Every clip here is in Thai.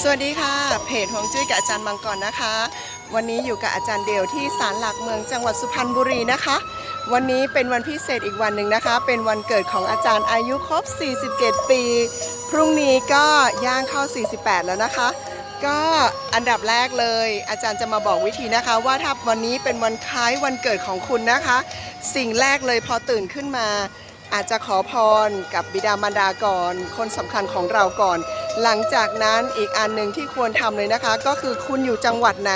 สวัสดีค่ะ เพจหวงจุ้ยกับอาจารย์มังกรนะคะ วันนี้อยู่กับอาจารย์เดียวที่ศาลหลักเมืองจังหวัดสุพรรณบุรีนะคะ วันนี้เป็นวันพิเศษอีกวันหนึ่งนะคะ เป็นวันเกิดของอาจารย์อายุครบ 47 ปี พรุ่งนี้ก็ย่างเข้า 48 แล้วนะคะ ก็อันดับแรกเลย อาจารย์จะมาบอกวิธีนะคะ ว่าถ้าวันนี้เป็นวันคล้ายวันเกิดของคุณนะคะ สิ่งแรกเลยพอตื่นขึ้นมา อาจจะขอพรกับบิดามารดาก่อน คนสำคัญของเราก่อน หลังจากนั้นอีกอันหนึ่งที่ควรทำเลยนะคะ ก็คือคุณอยู่จังหวัดไหน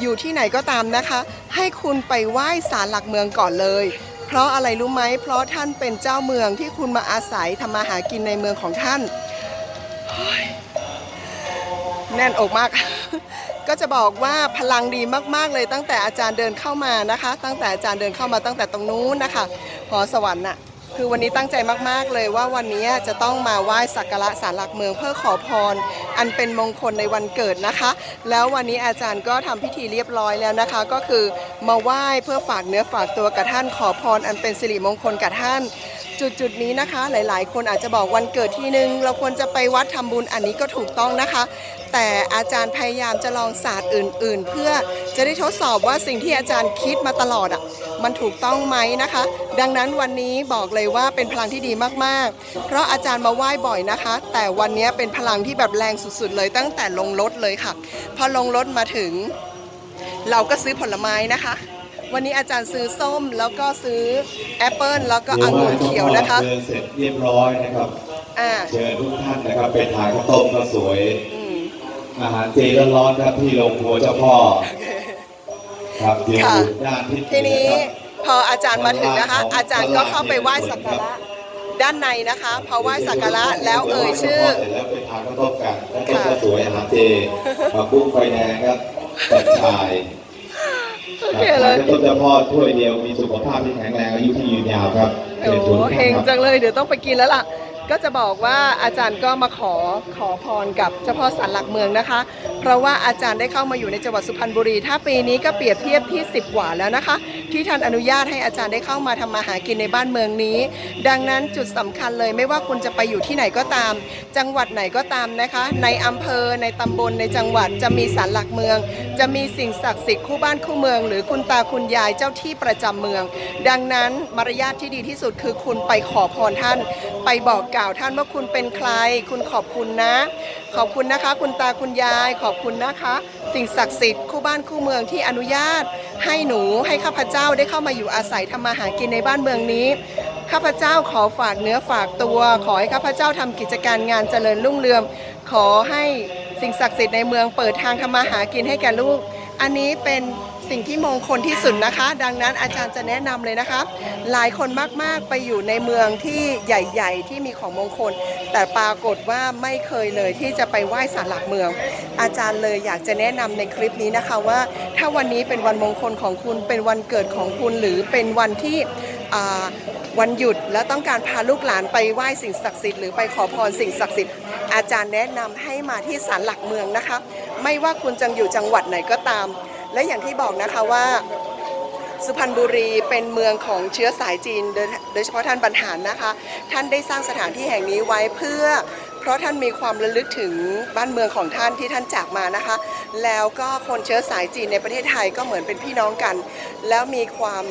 อยู่ที่ไหนก็ตามนะคะ ให้คุณไปไหว้ศาลหลักเมืองก่อนเลย เพราะอะไรรู้ไหมเพราะท่านเป็นเจ้าเมืองที่คุณมาอาศัยทำมาหากินในเมืองของท่านแน่นอกมาก ก็จะบอกว่าพลังดีมากๆเลยตั้งแต่อาจารย์เดินเข้ามานะคะ ตั้งแต่อาจารย์เดินเข้ามาตั้งแต่ตรงนู้นนะคะหอสวรรค์น่ะ คือวันนี้ตั้งใจมากๆเลยว่าวันนี้จะต้องมาไหว้สักการะศาลหลักเมืองเพื่อขอพร อันเป็นมงคลในวันเกิดนะคะ แล้ววันนี้อาจารย์ก็ทำพิธีเรียบร้อยแล้วนะคะ ก็คือมาไหว้เพื่อฝากเนื้อฝากตัวกับท่านขอพร อันเป็นสิริมงคลกับท่าน จุดจุดๆนี้นะคะ หลายๆ คนอาจจะบอกวันเกิดที่หนึ่งเราควรจะไปวัดทำบุญอันนี้ก็ถูกต้องนะคะ แต่อาจารย์พยายามจะลองศาสตร์อื่น ๆ เพื่อจะได้ทดสอบว่าสิ่งที่อาจารย์คิดมาตลอดอะ มันถูกต้องไหมนะคะ ดังนั้นวันนี้บอกเลยว่าเป็นพลังที่ดีมากๆ เพราะอาจารย์มาไหว้บ่อยนะคะ แต่วันนี้เป็นพลังที่แบบแรงสุดๆ เลยตั้งแต่ลงรถเลยค่ะ พอลงรถมาถึง เราก็ซื้อผลไม้นะคะวันนี้อาจารย์ซื้อส้มแล้วก็ซื้อแอปเปิลแล้วก็องุ่นเขียวนะคะเดินเสร็จเรียบร้อยนะครับอ่าเชิญทุกท่านนะครับไปทานข้าวต้มข้าวสวยอืมอาหารเจร้อนๆครับที่โรงครัวเจ้าพ่อ ครับเดี๋ยวค่ะอยู่ด้านที่ทีนี้ะครับพออาจารย์มาถึงนะคะ อาจารย์ก็เข้าไปไหว้สักการะด้านในนะคะพอไหว้สักการะแล้วเอ่ยชื่อเสร็จแล้วไปทานข้าวต้มกันข้าวต้มข้าวสวยอาหารเจผักบุ้งไฟแดงครับกัญชายโอคเครับเลทานยข้าวต้มเจ้าพ่อถ้วยเดียวมีสุขภาพที่แข็งแรงอายุที่ยืนยาวครับโอ้เชิญชวนทุกเฮท่านงครับจังเลยเดี๋ยวต้องไปกินแล้วล่ะ ก็จะบอกว่าอาจารย์ก็มาขอขอพรกับเจ้าพ่อสันหลักเมืองนะคะ เพราะว่าอาจารย์ได้เข้ามาอยู่ในจังหวัดสุพรรณบุรี ถ้าปีนี้ก็เปรียบเทียบที่ 10 กว่าแล้วนะคะ ที่ท่านอนุญาตให้อาจารย์ได้เข้ามาทำมาหากินในบ้านเมืองนี้ ดังนั้นจุดสำคัญเลยไม่ว่าคุณจะไปอยู่ที่ไหนก็ตาม จังหวัดไหนก็ตามนะคะ ในอำเภอในตำบลในจังหวัดจะมีศาลหลักเมือง จะมีสิ่งศักดิ์สิทธิ์คู่บ้านคู่เมือง หรือคุณตาคุณยายเจ้าที่ประจำเมือง ดังนั้นมารยาทที่ดีที่สุดคือคุณไปขอพรท่านไปบอกกล่าวท่านว่าคุณเป็นใคร คุณขอบคุณนะ ขอบคุณนะคะ คุณตาคุณยายขอบคุณนะคะ สิ่งศักดิ์สิทธิ์คู่บ้านคู่เมืองที่อนุญาต ให้หนูให้ข้าพเจ้าได้เข้ามาอยู่อาศัยทำมาหากินในบ้านเมืองนี้ข้าพเจ้าขอฝากเนื้อฝากตัว ขอให้ข้าพเจ้าทำกิจการงานเจริญรุ่งเรืองขอให้สิ่งศักดิ์สิทธิ์ในเมืองเปิดทางทำมาหากินให้แก่ลูก อันนี้เป็น สิ่งที่มงคลที่สุดนะคะ ดังนั้นอาจารย์จะแนะนำเลยนะคะ หลายคนมากๆไปอยู่ในเมืองที่ใหญ่ ๆ ที่มีของมงคล แต่ปรากฏว่าไม่เคยเลยที่จะไปไหว้ศาลหลักเมือง อาจารย์เลยอยากจะแนะนำในคลิปนี้นะคะว่า ถ้าวันนี้เป็นวันมงคลของคุณเป็นวันเกิดของคุณหรือเป็นวันที่วันหยุดและต้องการพาลูกหลานไปไหว้สิ่งศักดิ์สิทธิ์หรือไปขอพรสิ่งศักดิ์สิทธิ์อาจารย์แนะนำให้มาที่ศาลหลักเมืองนะคะ ไม่ว่าคุณจะอยู่จังหวัดไหนก็ตาม และอย่างที่บอกนะคะว่าสุพรรณบุรีเป็นเมืองของเชื้อสายจีนโดยเฉพาะท่านบรรหารนะคะ ท่านได้สร้างสถานที่แห่งนี้ไว้เพื่อ เพราะท่านมีความระลึกถึงบ้านเมืองของท่านที่ท่านจากมานะคะ แล้วก็คนเชื้อสายจีนในประเทศไทยก็เหมือนเป็นพี่น้องกัน แล้วมีความ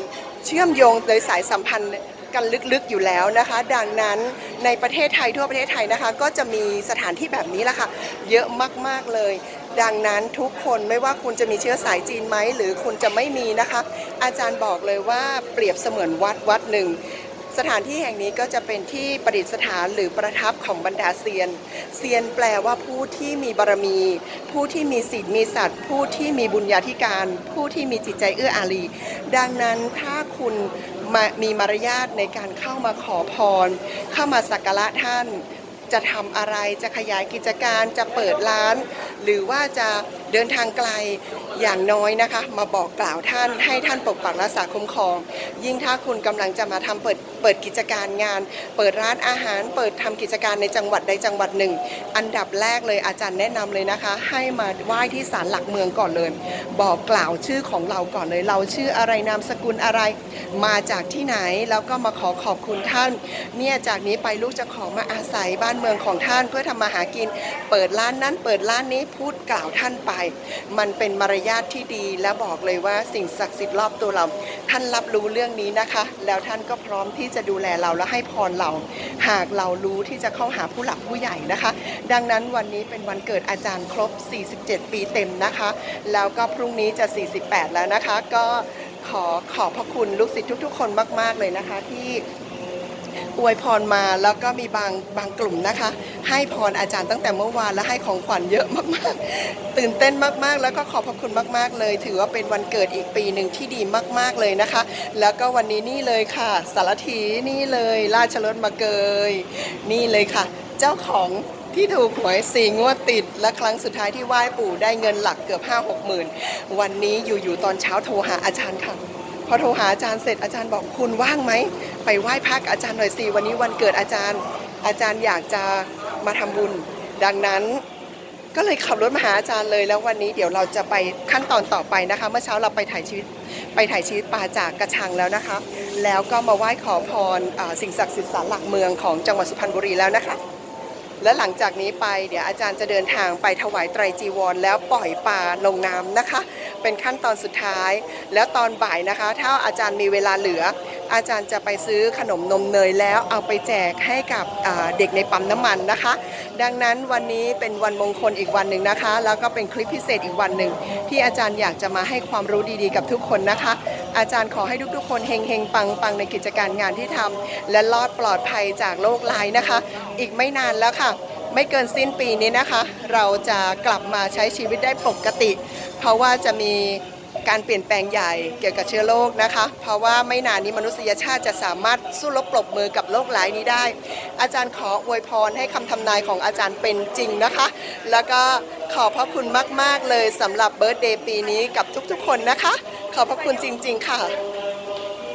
เชื่อมโยงโดยสายสัมพันธ์กันลึกๆอยู่แล้วนะคะ ดังนั้นในประเทศไทยทั่วประเทศไทยนะคะ ก็จะมีสถานที่แบบนี้แหละค่ะเยอะมากๆเลย ดังนั้นทุกคนไม่ว่าคุณจะมีเชื้อสายจีนไหมหรือคุณจะไม่มีนะคะ อาจารย์บอกเลยว่าเปรียบเสมือนวัดวัดหนึ่ง สถานที่แห่งนี้ก็จะเป็นที่ประดิษฐานหรือประทับของบรรดาเซียนเซียนแปลว่าผู้ที่มีบารมี ผู้ที่มีศีลมีสัตว์ผู้ที่มีบุญญาธิการ ผู้ที่มีจิตใจเอื้ออารีดังนั้นถ้าคุณมามีมารยาทในการเข้ามาขอพร เข้ามาสักการะท่าน จะทำอะไรจะขยายกิจการจะเปิดร้านหรือว่าจะเดินทางไกลอย่างน้อยนะคะ มาบอกกล่าวท่านให้ท่านปกปักรักษาคุ้มครอง ยิ่งถ้าคุณกำลังจะมาทำเปิดเปิดกิจการงาน เปิดร้านอาหาร เปิดทำกิจการในจังหวัดใดจังหวัดหนึ่ง อันดับแรกเลยอาจารย์แนะนำเลยนะคะ ให้มาไหว้ที่ศาลหลักเมืองก่อนเลย บอกกล่าวชื่อของเราก่อนเลย เราชื่ออะไรนามสกุลอะไร มาจากที่ไหนแล้วก็มาขอขอบคุณท่าน เนี่ยจากนี้ไปลูกจะขอมาอาศัยบ้านเมืองของท่านเพื่อทำมาหากิน เปิดร้านนั้นเปิดร้านนี้พูดกล่าวท่านไป มันเป็นมารยาทที่ดีและบอกเลยว่าสิ่งศักดิ์สิทธิ์รอบตัวเรา ท่านรับรู้เรื่องนี้นะคะ แล้วท่านก็พร้อมที่จะดูแลเราและให้พรเรา หากเรารู้ที่จะเข้าหาผู้หลักผู้ใหญ่นะคะ ดังนั้นวันนี้เป็นวันเกิดอาจารย์ครบ 47 ปีเต็มนะคะ แล้วก็พรุ่งนี้จะ 48 แล้วนะคะ ก็ขอขอบพระคุณลูกศิษย์ทุก ๆ คนมาก ๆเลยนะคะที่ อวยพรมาแล้วก็มีบางบางกลุ่มนะคะ ให้พรอาจารย์ตั้งแต่เมื่อวานและให้ของขวัญเยอะมากๆ ตื่นเต้นมากๆ แล้วก็ขอบพระคุณมากๆเลย ถือว่าเป็นวันเกิดอีกปีหนึ่งที่ดีมากๆเลยนะคะ แล้วก็วันนี้นี่เลยค่ะ สารถีนี่เลยราชรถมาเกย นี่เลยค่ะ เจ้าของที่ถูกหวยสี่งวดติด และครั้งสุดท้ายที่ไหว้ปู่ได้เงินหลักเกือบ5 6หมื่นวันนี้อยู่ๆตอนเช้าโทรหาอาจารย์ค่ะ พอโทรหาอาจารย์เสร็จอาจารย์บอกคุณว่างไหมไปไหว้พักอาจารย์หน่อยสิวันนี้วันเกิดอาจารย์ อาจารย์อยากจะมาทำบุญ ดังนั้น ก็เลยขับรถมาหาอาจารย์เลย แล้ววันนี้เดี๋ยวเราจะไปขั้นตอนต่อไปนะคะ เมื่อเช้าเราไปถ่ายชีวิตไปถ่ายชีวิตปลาจากกระชังแล้วนะคะ แล้วก็มาไหว้ขอพรสิ่งศักดิ์สิทธิ์ศาลหลักเมืองของจังหวัดสุพรรณบุรีแล้วนะคะ และหลังจากนี้ไปเดี๋ยวอาจารย์จะเดินทางไปถวายไตรจีวร แล้วปล่อยปลาลงน้ำนะคะ เป็นขั้นตอนสุดท้าย แล้วตอนบ่ายนะคะ ถ้าอาจารย์มีเวลาเหลือ อาจารย์จะไปซื้อขนมนมเนยแล้วเอาไปแจกให้กับเด็กในปั๊มน้ำมันนะคะ ดังนั้นวันนี้เป็นวันมงคลอีกวันหนึ่งนะคะ แล้วก็เป็นคลิปพิเศษอีกวันหนึ่งที่อาจารย์อยากจะมาให้ความรู้ดีๆ กับทุกคนนะคะ อาจารย์ขอให้ทุกๆ คนเฮงๆ ปังๆ ในกิจการงานที่ทำและรอดปลอดภัยจากโรคร้ายนะคะ อีกไม่นานแล้วค่ะ ไม่เกินสิ้นปีนี้นะคะ เราจะกลับมาใช้ชีวิตได้ปกติ เพราะว่าจะมีการเปลี่ยนแปลงใหญ่เกี่ยวกับเชื้อโรคนะคะ เพราะว่าไม่นานนี้มนุษยชาติจะสามารถสู้รบปรบมือกับโรคร้ายนี้ได้ อาจารย์ขออวยพรให้คำทำนายของอาจารย์เป็นจริงนะคะ แล้วก็ขอบพระคุณมาก ๆ เลยสำหรับเบิร์ตเดย์ปีนี้กับทุกๆ คนนะคะ ขอบพระคุณจริง ๆ ค่ะ